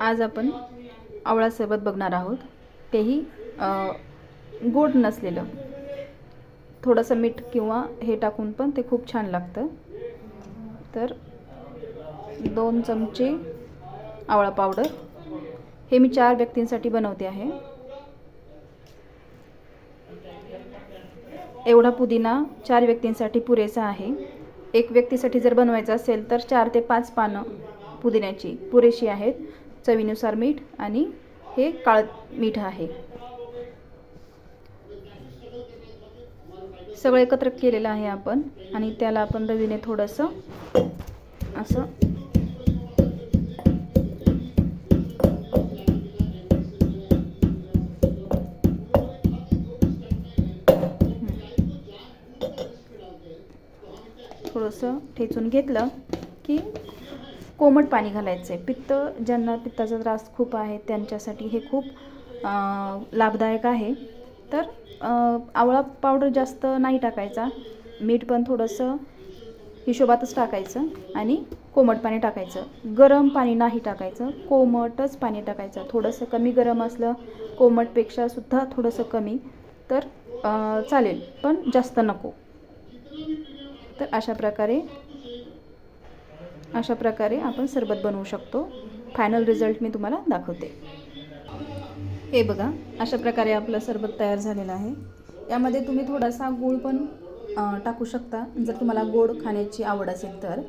आज आपण आवळा सरबत बघणार आहोत. तेही गोड नसलेलं. थोडंसं मीठ किंवा हे टाकून पण ते खूप छान लागतं. तर दोन चमचे आवळा पावडर. हे मी चार व्यक्तींसाठी बनवते आहे. एवढा पुदिना चार व्यक्तींसाठी पुरेसा आहे. एक व्यक्तीसाठी जर बनवायचं असेल तर चार ते पाच पानं पुदिन्याची पुरेशी आहेत. चवीनुसार मीठ आणि हे काळं मीठ आहे. सगळं एकत्र केलेलं आहे आपण आणि त्याला आपण रवीने थोडंसं असं थोडंसं ठेचून घेतलं की कोमट पाणी घालायचं आहे पित्त ज्यांना पित्ताचा त्रास खूप आहे त्यांच्यासाठी हे खूप लाभदायक आहे. तर आवळा पावडर जास्त नाही टाकायचा. मीठ पण थोडंसं हिशोबातच टाकायचं आणि कोमट पाणी टाकायचं. गरम पाणी नाही टाकायचं. कोमटच पाणी टाकायचं. थोडंसं कमी गरम असलं कोमटपेक्षा सुद्धा थोडंसं कमी तर चालेल. पण जास्त नको. तर अशा प्रकारे अशा प्रकारे आपण सरबत बनवू शकतो. फायनल रिझल्ट मी तुम्हाला दाखवते. हे बघा अशा प्रकारे आपलं सरबत तयार झालेलं आहे. यामध्ये तुम्ही थोडासा गूळ पण टाकू शकता. जर तुम्हाला गोड खाण्याची आवड असेल तर.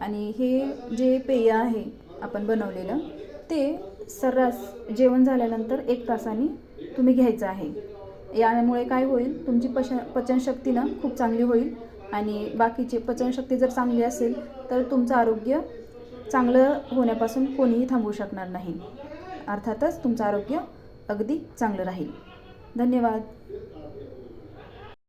आणि हे जे पेय आहे आपण बनवलेलं ते सर्रास जेवण झाल्यानंतर एक तासाने तुम्ही घ्यायचं आहे. यामुळे काय होईल तुमची पश पचनशक्ती ना खूप चांगली होईल. आणि बाकीची पचनशक्ती जर चांगली असेल तर तुमचं आरोग्य चांगलं होण्यापासून कोणीही थांबवू शकणार नाही. अर्थातच तुमचं आरोग्य अगदी चांगलं राहील. धन्यवाद.